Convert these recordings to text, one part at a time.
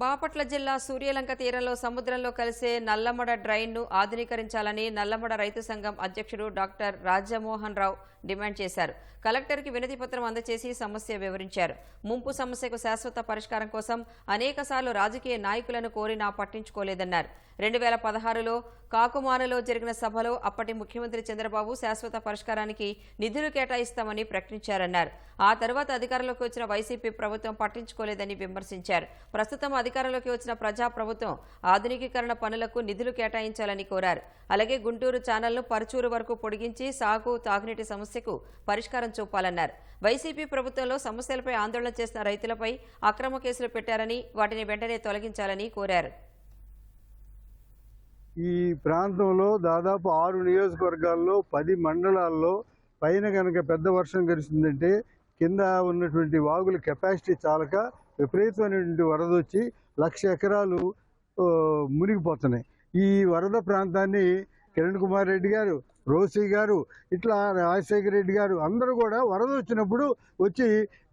బాపట్ల జిల్లా సూర్యలంక తీరంలో సముద్రంలో కలిసే నల్లమడ డ్రైన్ను ఆధునీకరించాలని నల్లమడ రైతు సంఘం అధ్యక్షుడు డాక్టర్ రాజమోహన్ రావు డిమాండ్ చేశారు. కలెక్టర్కి వినతి పత్రం అందజేసి సమస్య వివరించారు. ముంపు సమస్యకు శాశ్వత పరిష్కారం కోసం అనేకసార్లు రాజకీయ నాయకులను కోరినా పట్టించుకోలేదన్నారు. రెండు వేల పదహారులో కాకుమానలో జరిగిన సభలో అప్పటి ముఖ్యమంత్రి చంద్రబాబు శాశ్వత పరిష్కారానికి నిధులు కేటాయిస్తామని ప్రకటించారన్నారు. ఆ తర్వాత అధికారంలోకి వచ్చిన వైసీపీ ప్రభుత్వం పట్టించుకోలేదని విమర్శించారు. ప్రస్తుతం అధికారంలోకి వచ్చిన ప్రజా ప్రభుత్వం ఆధునికీకరణ పనులకు నిధులు కేటాయించాలని కోరారు. అలాగే గుంటూరు ఛానల్ను పరుచూరు వరకు పొడిగించి సాగు తాగునీటి సమస్యకు పరిష్కారం చూపాలన్నారు. వైసీపీ ప్రభుత్వంలో సమస్యలపై ఆందోళన చేసిన రైతులపై అక్రమ కేసులు పెట్టారని వాటిని వెంటనే తొలగించాలని కోరారు. ఈ ప్రాంతంలో దాదాపు ఆరు నియోజకవర్గాల్లో పది మండలాల్లో పైన కనుక పెద్ద వర్షం కురిసిందంటే కింద ఉన్నటువంటి వాగుల కెపాసిటీ చాలక విపరీతమైనటువంటి వరద వచ్చి లక్ష ఎకరాలు మునిగిపోతున్నాయి. ఈ వరద ప్రాంతాన్ని కిరణ్ కుమార్ రెడ్డి గారు రోసీ గారు ఇట్లా రాజశేఖర రెడ్డి గారు అందరూ కూడా వరద వచ్చినప్పుడు వచ్చి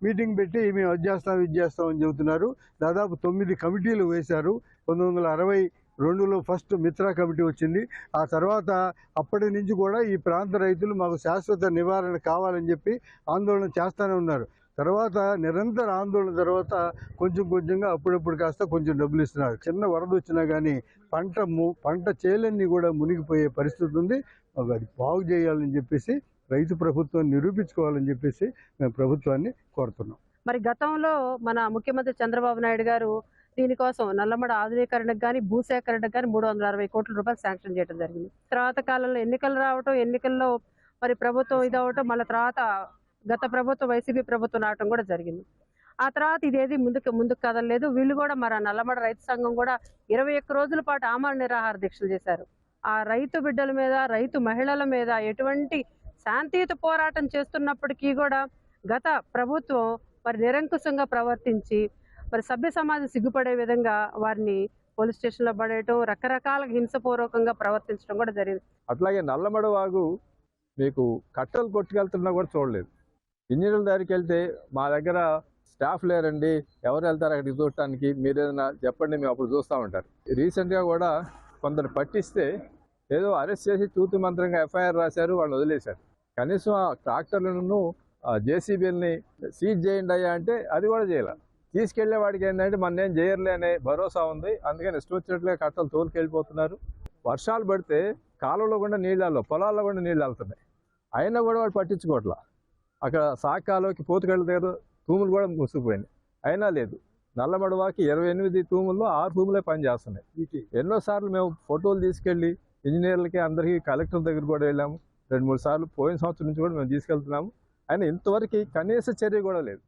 మీటింగ్ పెట్టి మేము అది చేస్తాం ఇది చేస్తాం అని చెబుతున్నారు. దాదాపు తొమ్మిది కమిటీలు వేశారు. పంతొమ్మిది వందల అరవై రెండులో ఫస్ట్ మిత్రా కమిటీ వచ్చింది. ఆ తర్వాత అప్పటి నుంచి కూడా ఈ ప్రాంత రైతులు మాకు శాశ్వత నివారణ కావాలని చెప్పి ఆందోళన చేస్తూనే ఉన్నారు. తర్వాత నిరంతర ఆందోళన తర్వాత కొంచెం కొంచెంగా అప్పుడప్పుడు కాస్త కొంచెం డబ్బులు ఇస్తున్నారు. చిన్న వరద వచ్చినా కానీ పంట ము- పంట చేలన్నీ కూడా మునిగిపోయే పరిస్థితి ఉంది. అది బాగు చేయాలని చెప్పేసి రైతు ప్రభుత్వం నిరూపించుకోవాలని చెప్పేసి మేము ప్రభుత్వాన్ని కోరుతున్నాం. మరి గతంలో మన ముఖ్యమంత్రి చంద్రబాబు నాయుడు గారు దీనికోసం నల్లమడ ఆధునీకరణకు కానీ భూసేకరణకు కానీ మూడు వందల అరవై కోట్ల రూపాయలు శాంక్షన్ చేయడం జరిగింది. తర్వాత కాలంలో ఎన్నికలు రావటం ఎన్నికల్లో మరి ప్రభుత్వం ఇదవటం మళ్ళీ తర్వాత గత ప్రభుత్వం వైసీపీ ప్రభుత్వం రావటం కూడా జరిగింది. ఆ తర్వాత ఇదేది ముందుకు ముందుకు కదలలేదు. వీళ్ళు కూడా మరి నల్లమడ రైతు సంఘం కూడా ఇరవై ఒక్క రోజుల పాటు ఆమరణ నిరాహార దీక్షలు చేశారు. ఆ రైతు బిడ్డల మీద రైతు మహిళల మీద ఎటువంటి శాంతియుత పోరాటం చేస్తున్నప్పటికీ కూడా గత ప్రభుత్వం మరి నిరంకుశంగా ప్రవర్తించి మరి సభ్య సమాజం సిగ్గుపడే విధంగా వారిని పోలీస్ స్టేషన్లో పడేయటం రకరకాల హింసపూర్వకంగా ప్రవర్తించడం కూడా జరిగింది. అట్లాగే నల్లమడ వాగు మీకు కట్టలు కొట్టుకెళ్తున్నా కూడా చూడలేదు. ఇంజనీర్ల దగ్గరికి వెళ్తే మా దగ్గర స్టాఫ్ లేరండి. ఎవరు వెళ్తారు అక్కడికి చూడటానికి? మీరు ఏదైనా చెప్పండి మేము అప్పుడు చూస్తూ ఉంటారు. రీసెంట్గా కూడా కొందరు పట్టిస్తే ఏదో అరెస్ట్ చేసి తూతు మంత్రంగా ఎఫ్ఐఆర్ రాశారు వాళ్ళు వదిలేశారు. కనీసం ఆ ట్రాక్టర్లను జేసీబీలని సీజ్ చేయండి అయ్యా అంటే అది కూడా చేయాలి. తీసుకెళ్ళే వాడికి ఏంటంటే మన ఏం చేయర్లే అనే భరోసా ఉంది. అందుకని ఇష్టం వచ్చినట్లుగా కట్టలు తోలుకెళ్ళిపోతున్నారు. వర్షాలు పడితే కాలువలో కూడా నీళ్ళు పొలాల్లో కూడా నీళ్ళు వెళ్తున్నాయి అయినా కూడా వాడు పట్టించుకోవట్లా. అక్కడ సాకాలోకి పోతుకెళ్ళ దగ్గర తూములు కూడా మూసుకుపోయినాయి అయినా లేదు. నల్లమడవాకి ఇరవై ఎనిమిది తూముల్లో ఆరు తూములే పనిచేస్తున్నాయి ఎన్నోసార్లు మేము ఫోటోలు తీసుకెళ్ళి ఇంజనీర్లకి అందరికీ కలెక్టర్ దగ్గర కూడా వెళ్ళాము. రెండు మూడు సార్లు పోయిన సంవత్సరం నుంచి కూడా మేము తీసుకెళ్తున్నాము. అయినా ఇంతవరకు కనీస చర్య కూడా లేదు.